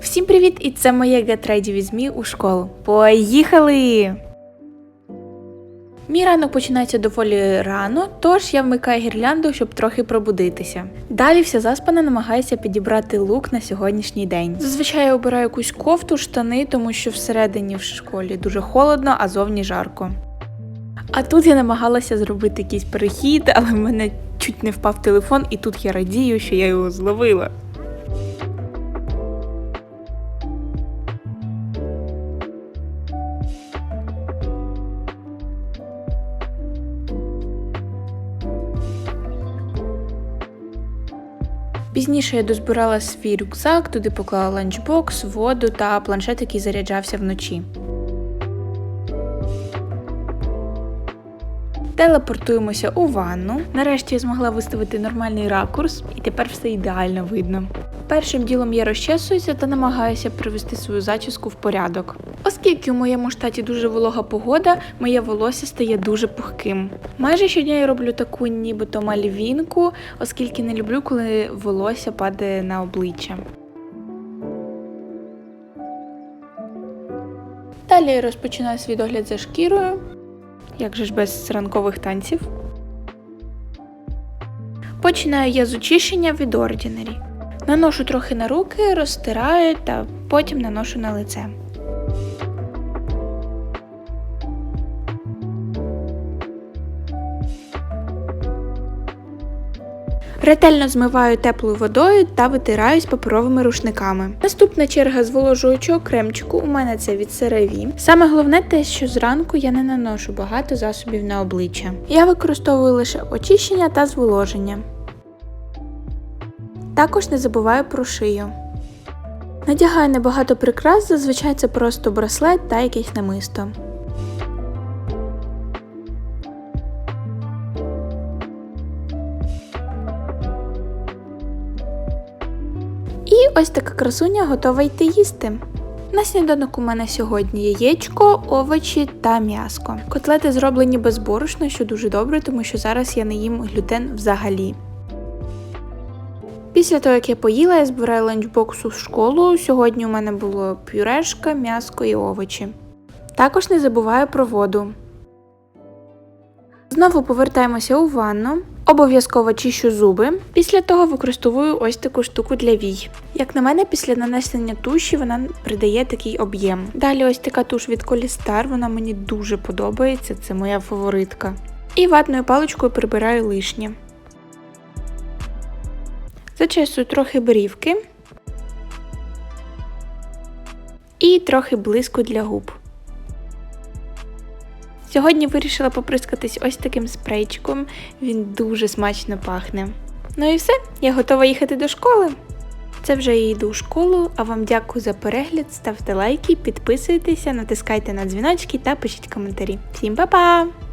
Всім привіт! І це моє Get Ready у школу. Поїхали! Мій ранок починається доволі рано, тож я вмикаю гірлянду, щоб трохи пробудитися. Далі вся заспана намагається підібрати лук на сьогоднішній день. Зазвичай я обираю якусь кофту, штани, тому що всередині в школі дуже холодно, а зовні жарко. А тут я намагалася зробити якийсь перехід, але в мене чуть не впав телефон, і тут я радію, що я його зловила. Пізніше я дозбирала свій рюкзак, туди поклала ланчбокс, воду та планшет, який заряджався вночі. Телепортуємося у ванну. Нарешті я змогла виставити нормальний ракурс, і тепер все ідеально видно. Першим ділом я розчесуюся та намагаюся привести свою зачіску в порядок. Оскільки у моєму штаті дуже волога погода, моє волосся стає дуже пухким. Майже щодня я роблю таку нібито мальвінку, оскільки не люблю, коли волосся падає на обличчя. Далі я розпочинаю свій догляд за шкірою. Як же ж без ранкових танців? Починаю я з очищення від Ordinary. Наношу трохи на руки, розтираю та потім наношу на лице. Ретельно змиваю теплою водою та витираюсь паперовими рушниками. Наступна черга зволожуючого кремчику у мене це від CeraVe. Саме головне те, що зранку я не наношу багато засобів на обличчя. Я використовую лише очищення та зволоження. Також не забуваю про шию. Надягаю небагато прикрас, зазвичай це просто браслет та якесь намисто. І ось така красуня готова йти їсти. На сніданок у мене сьогодні яєчко, овочі та м'яско. Котлети зроблені без борошна, що дуже добре, тому що зараз я не їм глютен взагалі. Після того, як я поїла, я збираю ланчбокс у школу. Сьогодні у мене було пюрешка, м'яско і овочі. Також не забуваю про воду. Знову повертаємося у ванну. Обов'язково чищу зуби. Після того використовую ось таку штуку для вій. Як на мене, після нанесення туші вона придає такий об'єм. Далі ось така туш від Колістар, вона мені дуже подобається, це моя фаворитка. І ватною паличкою прибираю лишнє. Зачесую трохи брівки і трохи блиску для губ. Сьогодні вирішила поприскатись ось таким спрейчиком, він дуже смачно пахне. Ну і все, я готова їхати до школи. Це вже я йду у школу, а вам дякую за перегляд, ставте лайки, підписуйтеся, натискайте на дзвіночки та пишіть коментарі. Всім па-па!